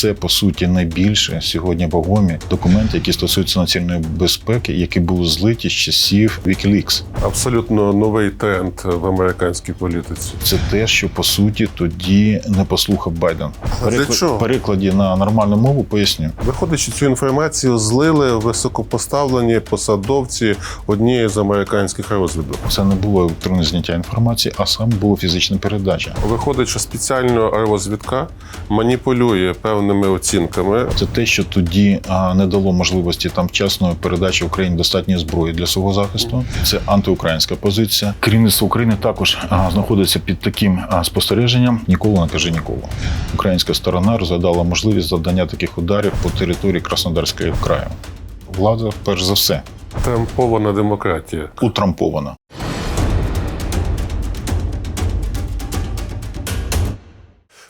це по суті найбільше сьогодні вагомі документи, які стосуються національної безпеки, які були злиті з часів Wikileaks. Абсолютно новий тренд в американській політиці. Це те, що по суті тоді не послухав Байден. А для чого? перекладі на нормальну мову поясню. Виходить, що цю інформацію злили високопоставлені посадовці однієї з американських розвідок. Це не було електронне зняття інформації, а саме була фізична передача. Виходить, що спеціально розвідка маніпулює певними оцінками. Це те, що тоді не дало можливості там вчасної передачі Україні достатньої зброї для свого захисту. Це антиукраїнська позиція. Керівництво України також знаходиться під таким спостереженням. Ніколи не кажи ніколи. Українська сторона розглядала можливість завдання таких ударів по території Краснодарського краю. Влада, перш за все, Трампована демократія. утрампована.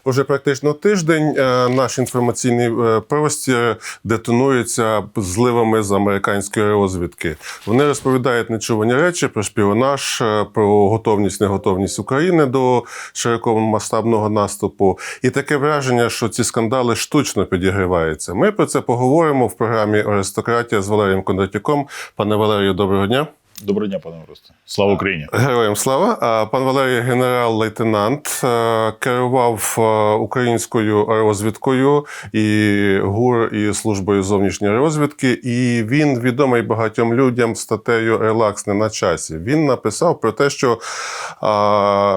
Уже практично тиждень е, наш інформаційний е, простір детонується зливами з американської розвідки. Вони розповідають нечувані речі про шпіонаж, е, про готовність, неготовність України до широкомасштабного наступу. І таке враження, що ці скандали штучно підігріваються. Ми про це поговоримо в програмі Аристократія з Валерієм Кондратюком. Пане Валерію, доброго дня. Доброго дня, пане Росте. Слава Україні! Героям слава. Пан Валерій, генерал-лейтенант, е, керував е, українською розвідкою і ГУР і службою зовнішньої розвідки. І він відомий багатьом людям статтею Релакс не на часі. Він написав про те, що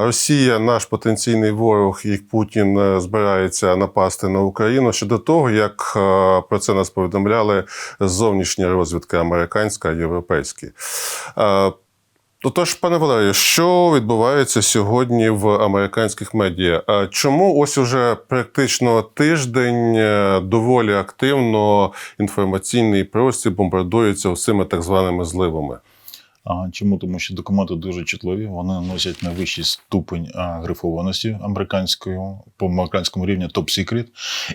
Росія, наш потенційний ворог, і Путін е, збирається напасти на Україну ще до того, як про це нас повідомляли зовнішня розвідка американська, європейська. Е, Отож, пане Валерію, що відбувається сьогодні в американських медіа? А Чому ось уже практично тиждень е, доволі активно інформаційний простір бомбардується усіми так званими зливами? Чому? Тому що документи дуже чутливі, вони носять найвищий ступень грифованості американською по американському рівні топ-секрет,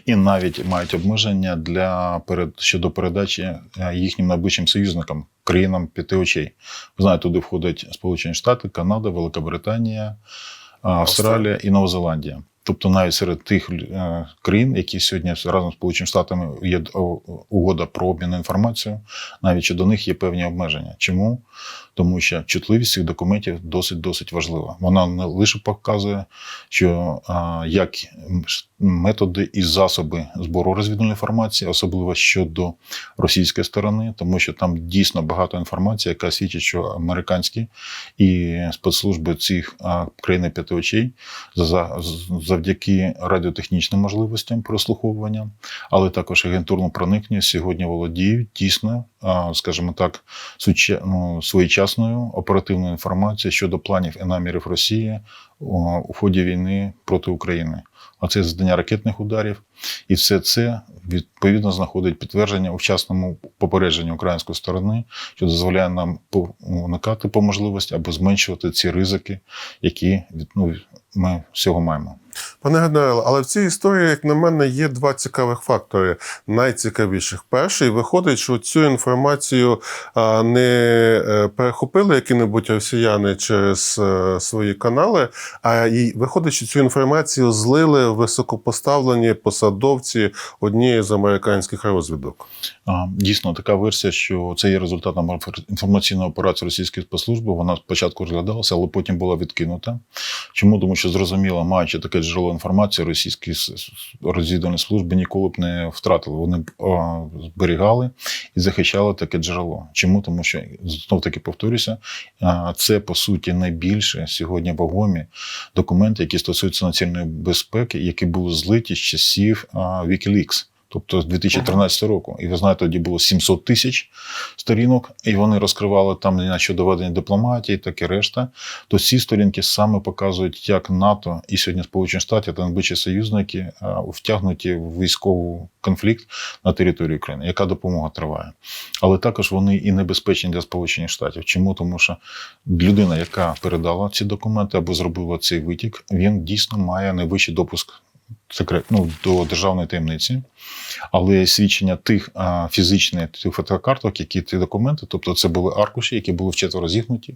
і навіть мають обмеження для перед щодо передачі їхнім найближчим союзникам, країнам п'яти очей. Ви знаєте, туди входять Сполучені Штати, Канада, Велика Британія, Австралія і Нова Зеландія. Тобто навіть серед тих е, країн, які сьогодні разом з Сполученими Штатами є угода про обмін інформацією, навіть щодо них є певні обмеження. Чому? Тому що чутливість цих документів досить досить важлива. Вона не лише показує, що як методи і засоби збору розвідувальної інформації, особливо щодо російської сторони, тому що там дійсно багато інформації, яка свідчить, що американські і спецслужби цих країн п'яти очей за- завдяки радіотехнічним можливостям прослуховування, але також агентурно проникнення сьогодні володіють тісно, скажімо так, ну, своєчасною оперативною інформацією щодо планів і намірів Росії у ході війни проти України. А це завдання ракетних ударів, і все це відповідно знаходить підтвердження у вчасному попередженні української сторони, що дозволяє нам по- уникати по можливості або зменшувати ці ризики, які ну, ми всього маємо. Пане генерале, але в цій історії, як на мене, є два цікавих фактори. Найцікавіших. Перший виходить, що цю інформацію не е, перехопили які-небудь росіяни через е, свої канали, а й виходить, що цю інформацію злили високопоставлені посадовці однієї з американських розвідок. Дійсно, така версія, що це є результатом інформаційної операції російської спецслужби. Вона спочатку розглядалася, але потім була відкинута. Чому? Тому що зрозуміло, маючи таке джерело інформації, російські розвідувальні служби ніколи б не втратили. Вони б зберігали і захищали таке джерело. Чому? Тому що знов таки повторюся, це по суті найбільше сьогодні вагомі документи, які стосуються національної безпеки, які були злиті з часів Вікілікс. Тобто з 2013 року. І ви знаєте, тоді було 700 тисяч сторінок, і вони розкривали там на щодо ведення дипломатії, так і решта. То ці сторінки саме показують, як НАТО і сьогодні Сполучені Штати та найближчі союзники втягнуті в військовий конфлікт на території України, яка допомога триває. Але також вони і небезпечні для Сполучених Штатів. Чому? Тому що людина, яка передала ці документи або зробила цей витік, він дійсно має найвищий допуск секрет, ну, до державної таємниці. Але свідчення тих а, фізичних тих фотокарток, які ті документи, тобто це були аркуші, які були вчетверо зігнуті,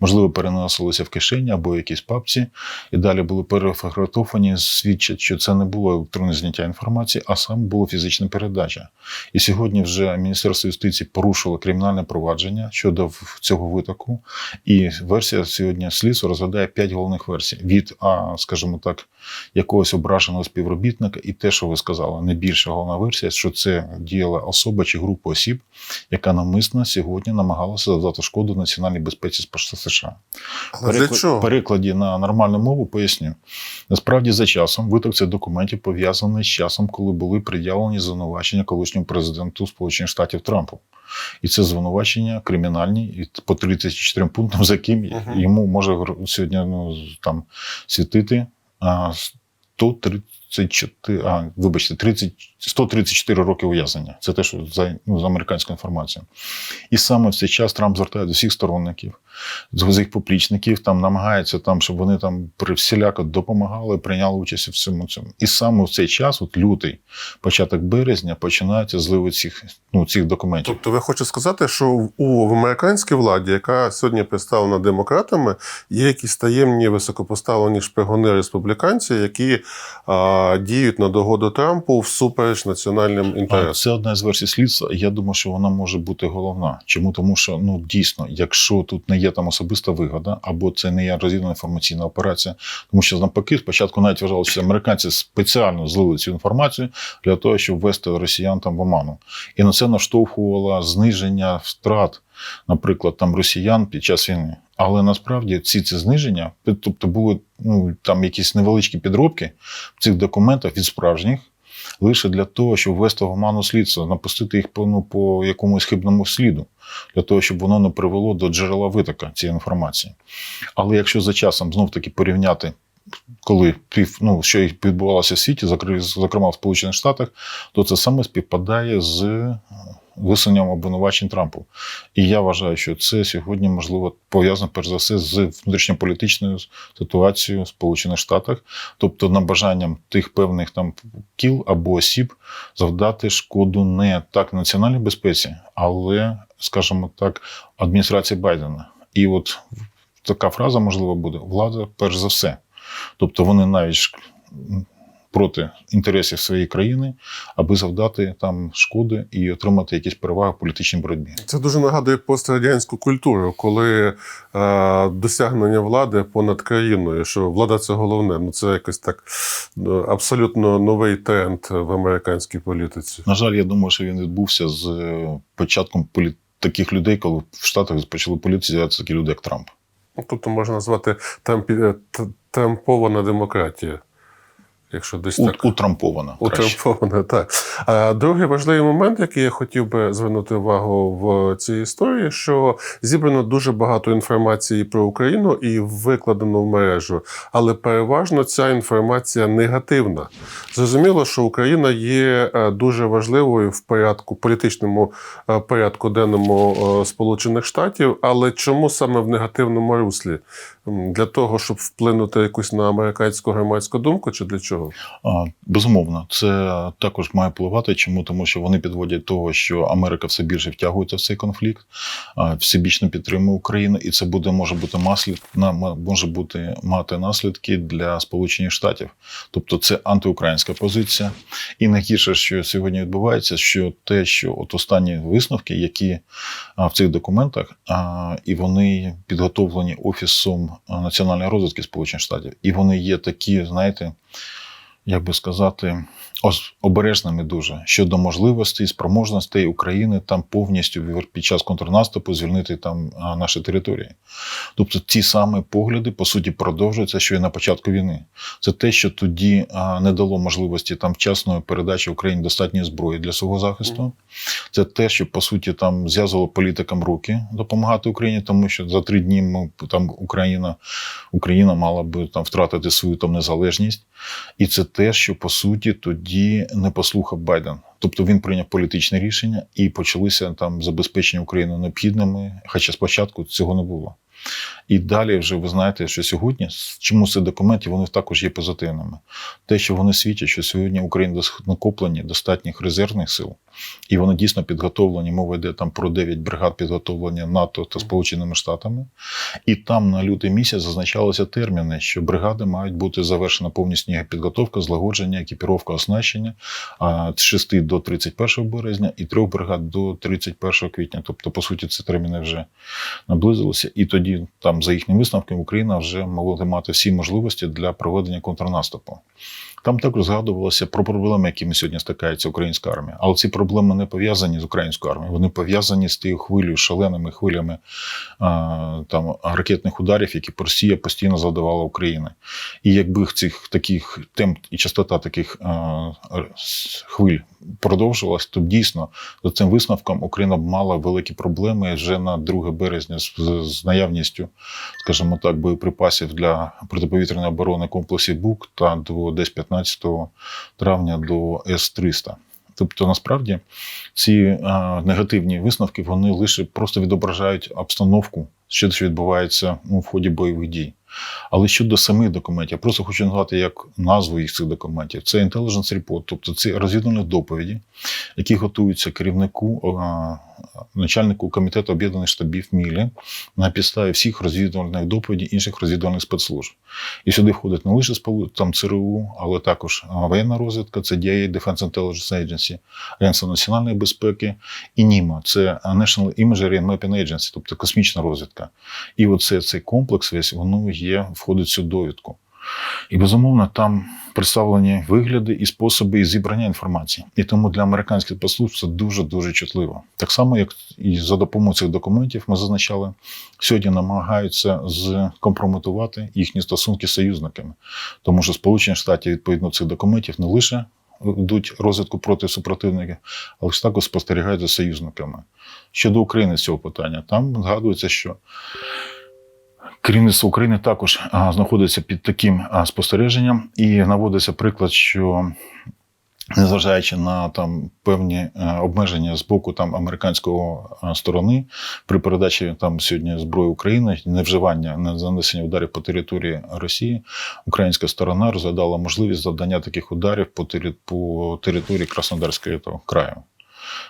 можливо, переносилися в кишені або в якійсь папці, і далі були перефотографовані, свідчать, що це не було електронне зняття інформації, а саме було фізична передача. І сьогодні вже Міністерство юстиції порушило кримінальне провадження щодо цього витоку. І версія сьогодні слідство розглядає п'ять головних версій: від, а, скажімо так, якогось ображеного співробітника, і те, що ви сказали, найбільша головна версія, що це діяла особа чи група осіб, яка навмисно сьогодні намагалася завдати шкоду національній безпеці США. Але для чого? перекладі на нормальну мову поясню. Насправді, за часом виток цих документів пов'язаний з часом, коли були пред'явлені звинувачення колишньому президенту Сполучених Штатів Трампу. І це звинувачення кримінальні і по 34 пунктам, за яким Мгм. йому може сьогодні ну, там світити 130 34, а, вибачте, 30, 134 роки ув'язнення. Це те, що за ну, за американською інформацією. І саме в цей час Трамп звертає до всіх сторонників, з їх поплічників, там намагається, там, щоб вони там при всіляко допомагали, прийняли участь у всьому цьому. І саме в цей час, от лютий, початок березня, починається зливи цих ну, цих документів. Тобто, ви хочете сказати, що у в американській владі, яка сьогодні представлена демократами, є якісь таємні високопоставлені шпигуни республіканці, які. А, діють на догоду Трампу всупереч національним А, інтересам. Це одна з версій слідства. Я думаю, що вона може бути головна. Чому? Тому що ну дійсно, якщо тут не є там особиста вигода, або це не є розвідна інформаційна операція, тому що навпаки, спочатку навіть вважалося, що американці спеціально злили цю інформацію для того, щоб ввести росіян там в оману. І на це наштовхувало зниження втрат, наприклад, там росіян під час війни. Але насправді ці ці зниження, тобто були ну там якісь невеличкі підробки в цих документах від справжніх лише для того, щоб ввести в оману слідство, напустити їх ну, по якомусь хибному сліду, для того, щоб воно не привело до джерела витока цієї інформації. Але якщо за часом знов таки порівняти, коли ну, що відбувалося в світі, зокрема в Сполучених Штатах, то це саме співпадає з висуненням обвинувачень Трампу. І я вважаю, що це сьогодні можливо пов'язано перш за все з внутрішньополітичною ситуацією в Сполучених Штатах, тобто набажанням тих певних там кіл або осіб завдати шкоду не так національній безпеці, але, скажімо так, адміністрації Байдена. І от така фраза можливо буде: влада перш за все. Тобто вони навіть проти інтересів своєї країни, аби завдати там шкоди і отримати якісь переваги в політичній боротьбі. Це дуже нагадує пострадянську культуру, коли е, досягнення влади понад країною, що влада це головне. Ну це якось так ну, абсолютно новий тренд в американській політиці. На жаль, я думаю, що він відбувся з е, початком полі... таких людей, коли в Штатах почали політиці з'являтися такі люди, як Трамп. Ну, Тобто можна назвати трампі... е, т- трампована демократія, якщо десь У, так. утрампована. Утрампована, так. А другий важливий момент, який я хотів би звернути увагу в цій історії, що зібрано дуже багато інформації про Україну і викладено в мережу, але переважно ця інформація негативна. Зрозуміло, що Україна є е, дуже важливою в порядку політичному е, порядку денному е, Сполучених Штатів, але чому саме в негативному руслі? Для того, щоб вплинути якусь на американську громадську думку, чи для чого? Безумовно, це також має впливати. Чому? Тому що вони підводять того, що Америка все більше втягується в цей конфлікт, всебічно підтримує Україну, і це буде може бути маслід, може бути мати наслідки для Сполучених Штатів. Тобто це антиукраїнська позиція. І найгірше, що сьогодні відбувається, що те, що от останні висновки, які в цих документах, і вони підготовлені офісом національної розвитки Сполучених Штатів, і вони є такі, знаєте як би сказати, обережними дуже щодо можливостей, спроможностей України там повністю під час контрнаступу звільнити там наші території. Тобто ті самі погляди, по суті, продовжуються, що і на початку війни. Це те, що тоді не дало можливості там вчасної передачі Україні достатньої зброї для свого захисту. Це те, що по суті там зв'язувало політикам руки допомагати Україні, тому що за три дні ми там Україна, Україна мала би там втратити свою там незалежність. І це те, що по суті тоді не послухав Байден. Тобто він прийняв політичне рішення і почалися там забезпечення України необхідними, хоча спочатку цього не було. І далі вже ви знаєте, що сьогодні чому ці документи вони також є позитивними. Те, що вони свідчать, що сьогодні Україна накоплені достатніх резервних сил, і вони дійсно підготовлені. Мова йде там про 9 бригад підготовлення НАТО та Сполученими Штатами. І там на лютий місяць зазначалися терміни, що бригади мають бути завершена повністю їх підготовка, злагодження, екіпіровка, оснащення з 6 до 31 березня і трьох бригад до 31 квітня. Тобто, по суті, ці терміни вже наблизилися. І тоді, там, за їхніми висновками, Україна вже могла мати всі можливості для проведення контрнаступу. Там також згадувалося про проблеми, якими сьогодні стикається українська армія. Але ці проблеми не пов'язані з українською армією. Вони пов'язані з тією хвилею, шаленими хвилями а, там, ракетних ударів, які Росія постійно завдавала Україні. І якби цих таких темп і частота таких а, хвиль продовжувалась, то дійсно за цим висновком Україна б мала великі проблеми вже на 2 березня з, з наявністю, скажімо так, боєприпасів для протиповітряної оборони комплексів БУК та до десь 15 травня до С-300. Тобто, насправді, ці а, негативні висновки вони лише просто відображають обстановку, що відбувається ну, в ході бойових дій. Але щодо самих документів, я просто хочу назвати як назву їх цих документів. Це Intelligence Report, тобто це розвідувальні доповіді, які готуються керівнику, начальнику комітету об'єднаних штабів Мілі на підставі всіх розвідувальних доповідей інших розвідувальних спецслужб. І сюди входить не лише там ЦРУ, але також воєнна розвідка, це DIA, Defense Intelligence Agency, Агентство національної безпеки, і НІМА, це National Imagery and Mapping Agency, тобто космічна розвідка. І оце цей комплекс весь воно є, входить в цю довідку. І безумовно, там представлені вигляди і способи і зібрання інформації. І тому для американських послужб це дуже дуже чутливо. Так само, як і за допомогою цих документів ми зазначали, сьогодні намагаються скомпрометувати їхні стосунки з союзниками, тому що Сполучені Штати відповідно цих документів не лише йдуть розвитку проти супротивників, але ж також спостерігають за союзниками. Щодо України з цього питання, там згадується, що керівництво України також знаходиться під таким спостереженням, і наводиться приклад, що незважаючи на там певні е, обмеження з боку там американського е, сторони при передачі там сьогодні зброї України, невживання не занесення ударів по території Росії, українська сторона розглядала можливість завдання таких ударів по, території Краснодарського краю.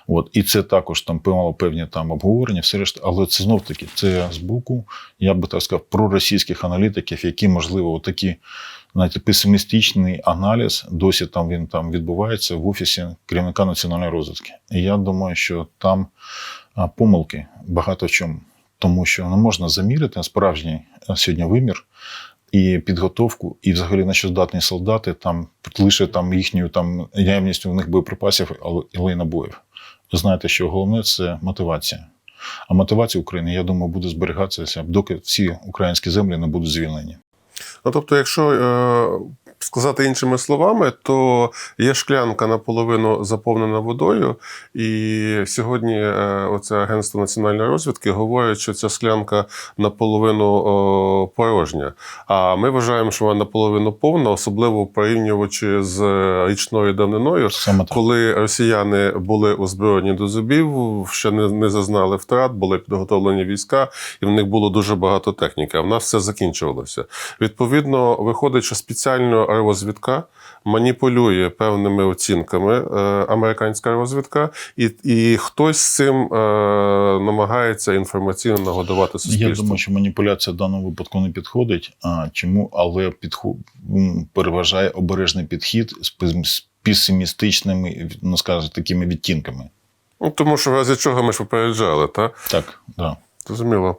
От і це також там мало певні там обговорення, все решта, але це знов таки це з боку, я би так сказав, проросійських аналітиків, які можливо такі знаєте, песимістичний аналіз досі там він там відбувається в офісі керівника національної розвідки. І я думаю, що там помилки багато в чому, тому що не можна замірити справжній сьогодні вимір. І підготовку, і взагалі на що здатні солдати, там лише там їхньою там наявністю в них боєприпасів, але й набоїв. Ви знаєте, що головне це мотивація. А мотивація України, я думаю, буде зберігатися, доки всі українські землі не будуть звільнені. Ну, тобто, якщо е, сказати іншими словами, то є шклянка наполовину заповнена водою, і сьогодні е, оце агентство національної розвідки говорить, що ця склянка наполовину порожня. А ми вважаємо, що вона наполовину повна, особливо порівнюючи з е, річною давниною. Коли росіяни були озброєні до зубів, ще не, не зазнали втрат, були підготовлені війська, і в них було дуже багато техніки. А в нас все закінчувалося. Відповідно, виходить, що спеціально розвідка маніпулює певними оцінками е, американська розвідка, і, і хтось з цим е, намагається інформаційно нагодувати суспільство. Я думаю, що маніпуляція в даному випадку не підходить. А чому? Але підход переважає обережний підхід з пес- песимістичними, ну скажімо, такими відтінками. Ну, тому що в разі чого ми ж попереджали, так? Так, да. Зрозуміло.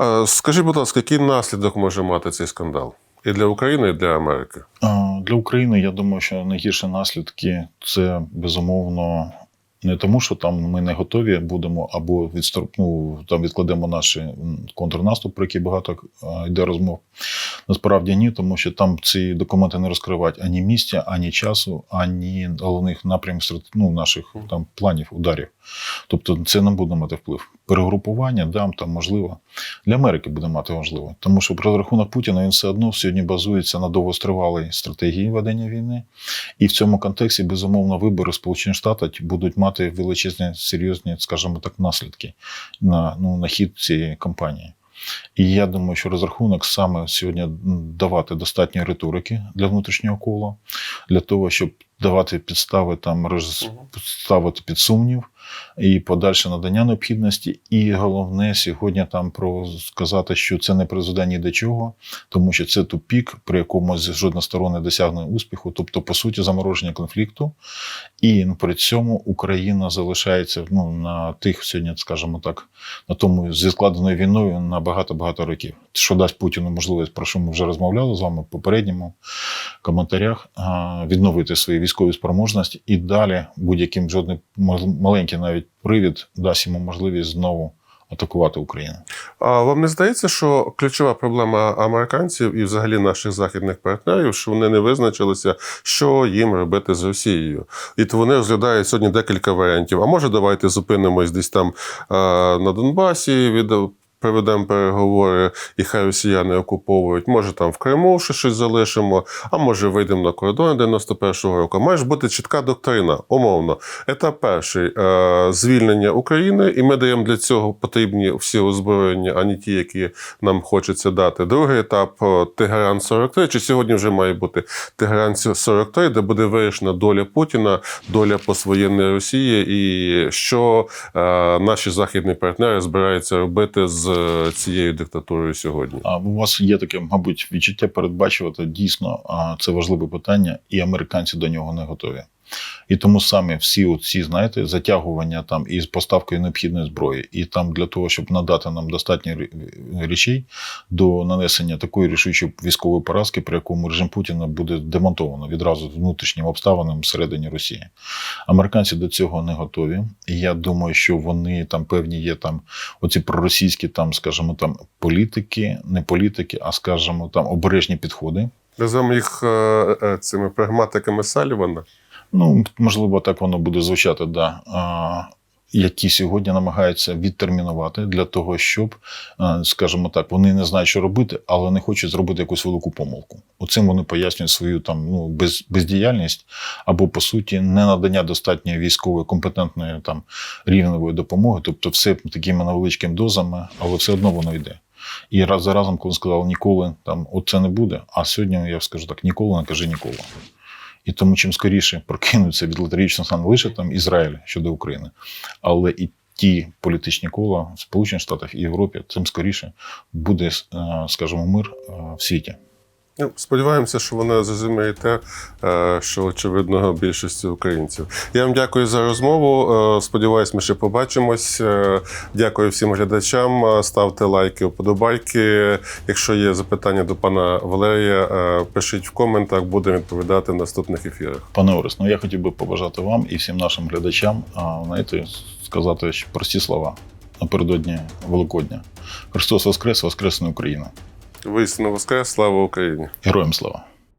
Е, Скажіть, будь ласка, який наслідок може мати цей скандал? І для України, і для Америки. Для України, я думаю, що найгірші наслідки це безумовно не тому, що там ми не готові будемо або ну, там відкладемо наш контрнаступ, про який багато йде розмов. Насправді ні, тому що там ці документи не розкривають ані місця, ані часу, ані головних напрямів ну, наших там планів ударів. Тобто це не буде мати вплив. Перегрупування, да, там можливо. Для Америки буде мати можливо. Тому що розрахунок Путіна він все одно сьогодні базується на довгостривалій стратегії ведення війни. І в цьому контексті, безумовно, вибори Сполучених Штатів будуть мати величезні, серйозні, скажімо так, наслідки на, ну, на хід цієї кампанії. І я думаю, що розрахунок саме сьогодні давати достатньо риторики для внутрішнього кола, для того, щоб давати підстави там роз... Мгм. ставити під сумнів і подальше надання необхідності. І головне сьогодні там про сказати, що це не призведе ні до чого, тому що це тупік, при якому з- жодна сторона досягне успіху, тобто, по суті, замороження конфлікту. І ну, при цьому Україна залишається ну, на тих сьогодні, скажімо так, на тому зі складеною війною на багато-багато років. Що дасть Путіну можливість, про що ми вже розмовляли з вами в попередньому коментарях, відновити свої військові спроможності і далі будь-яким жодний мал- маленький навіть привід дасть йому можливість знову атакувати Україну. А вам не здається, що ключова проблема американців і взагалі наших західних партнерів, що вони не визначилися, що їм робити з Росією, і то вони розглядають сьогодні декілька варіантів. А може, давайте зупинимось десь там е, на Донбасі, від проведемо переговори, і хай росіяни окуповують. Може, там в Криму ще щось залишимо, а може вийдемо на кордон 91-го року. Має ж бути чітка доктрина, умовно. Етап перший е, звільнення України, і ми даємо для цього потрібні всі озброєння, а не ті, які нам хочеться дати. Другий етап е, Тегеран 43, чи сьогодні вже має бути Тегеран 43, де буде вирішена доля Путіна, доля поствоєнної Росії, і що е, наші західні партнери збираються робити з цією диктатурою сьогодні. А у вас є таке, мабуть, відчуття передбачувати дійсно це важливе питання, і американці до нього не готові. І тому саме всі ці, знаєте, затягування там із поставкою необхідної зброї, і там для того, щоб надати нам достатньо рі- речей до нанесення такої рішучої військової поразки, при якому режим Путіна буде демонтовано відразу з внутрішнім обставинам всередині Росії. Американці до цього не готові. І я думаю, що вони там певні є там оці проросійські, там, скажімо, там політики, не політики, а скажімо, там обережні підходи. Називаємо їх е, е, цими прагматиками Салівана. Ну, можливо, так воно буде звучати, да. Які сьогодні намагаються відтермінувати для того, щоб, скажімо так, вони не знають, що робити, але не хочуть зробити якусь велику помилку. Оцим вони пояснюють свою там ну без, бездіяльність або по суті не надання достатньої військової компетентної там рівневої допомоги, тобто все такими невеличкими дозами, але все одно воно йде. І раз за разом, коли сказали ніколи, там оце не буде. А сьогодні я скажу так: ніколи не кажи ніколи. І тому чим скоріше прокинуться від лотерічного стану лише там Ізраїль щодо України, але і ті політичні кола в Сполучених Штатах і Європі, тим скоріше буде, е, скажімо, мир е, в світі. Ну, сподіваємося, що вона зрозуміє те, е, що очевидно більшості українців. Я вам дякую за розмову. Е, Сподіваюсь, ми ще побачимось. Е, Дякую всім глядачам. Ставте лайки, вподобайки. Якщо є запитання до пана Валерія, пишіть в коментах, будемо відповідати в наступних ефірах. Пане Орес, ну я хотів би побажати вам і всім нашим глядачам, знаєте, сказати прості слова напередодні Великодня. Христос Воскрес, Воскресна Україна! Висновок воскрес, слава Україні! Героям слава!